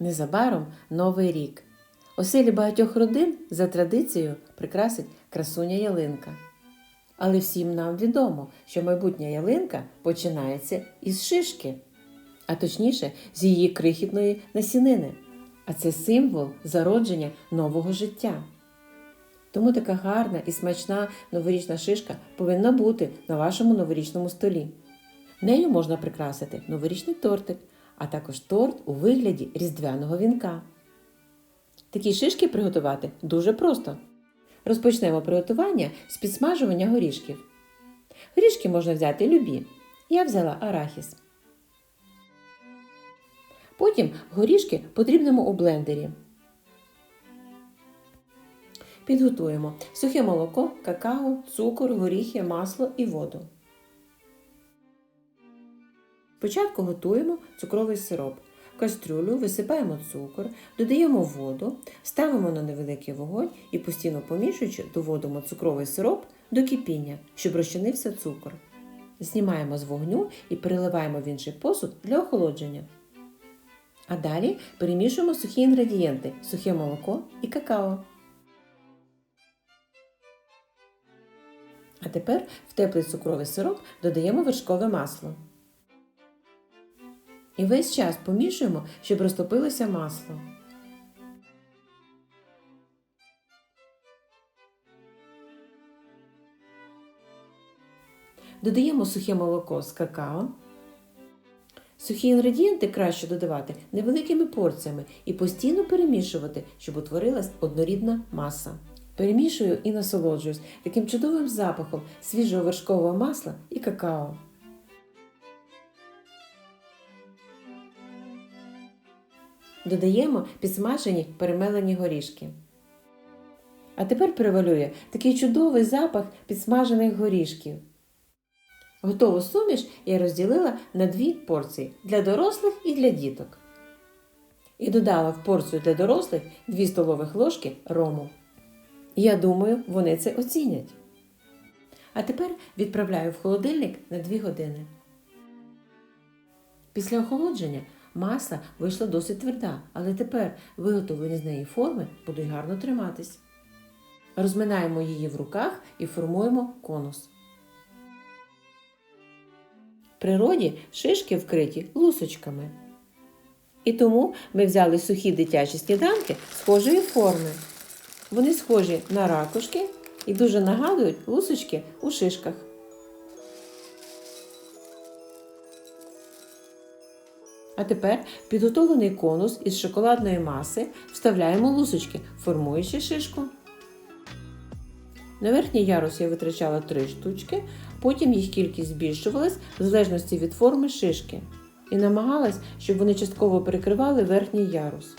Незабаром Новий рік. Оселі багатьох родин за традицією прикрасить красуня ялинка. Але всім нам відомо, що майбутня ялинка починається із шишки, а точніше з її крихітної насінини. А це символ зародження нового життя. Тому така гарна і смачна новорічна шишка повинна бути на вашому новорічному столі. Нею можна прикрасити новорічний тортик, а також торт у вигляді різдвяного вінка. Такі шишки приготувати дуже просто. Розпочнемо приготування з підсмажування горішків. Горішки можна взяти любі. Я взяла арахіс. Потім горішки потрібнемо у блендері. Підготуємо сухе молоко, какао, цукор, горіхи, масло і воду. Спочатку готуємо цукровий сироп. В кастрюлю висипаємо цукор, додаємо воду, ставимо на невеликий вогонь і постійно помішуючи, доводимо цукровий сироп до кипіння, щоб розчинився цукор. Знімаємо з вогню і переливаємо в інший посуд для охолодження. А далі перемішуємо сухі інгредієнти сухе молоко і какао. А тепер в теплий цукровий сироп додаємо вершкове масло. І весь час помішуємо, щоб розтопилося масло. Додаємо сухе молоко з какао. Сухі інгредієнти краще додавати невеликими порціями і постійно перемішувати, щоб утворилась однорідна маса. Перемішую і насолоджуюсь таким чудовим запахом свіжого вершкового масла і какао. Додаємо підсмажені перемелені горішки. А тепер перевалює такий чудовий запах підсмажених горішків. Готову суміш я розділила на дві порції для дорослих і для діток. І додала в порцію для дорослих 2 столових ложки рому. Я думаю, вони це оцінять. А тепер відправляю в холодильник на 2 години. Після охолодження маса вийшла досить тверда, але тепер виготовлені з неї форми будуть гарно триматись. Розминаємо її в руках і формуємо конус. В природі шишки вкриті лусочками. І тому ми взяли сухі дитячі сніданки схожої форми. Вони схожі на ракушки і дуже нагадують лусочки у шишках. А тепер підготовлений конус із шоколадної маси вставляємо лусочки, формуючи шишку. На верхній ярус я витрачала 3 штучки, потім їх кількість збільшувалась в залежності від форми шишки. І намагалась, щоб вони частково перекривали верхній ярус.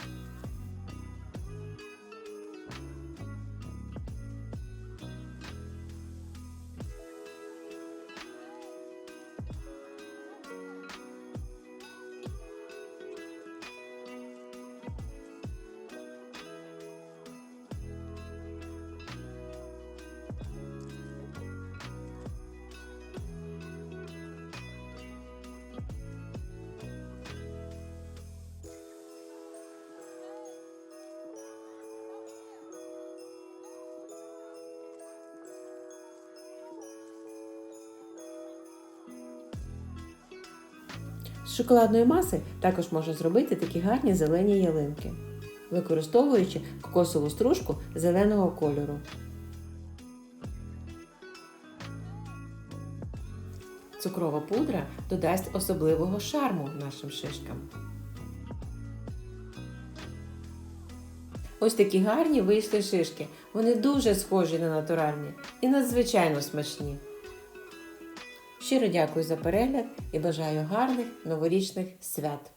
Шоколадної маси також можна зробити такі гарні зелені ялинки, використовуючи кокосову стружку зеленого кольору. Цукрова пудра додасть особливого шарму нашим шишкам. Ось такі гарні вийшли шишки. Вони дуже схожі на натуральні і надзвичайно смачні. Щиро дякую за перегляд і бажаю гарних новорічних свят!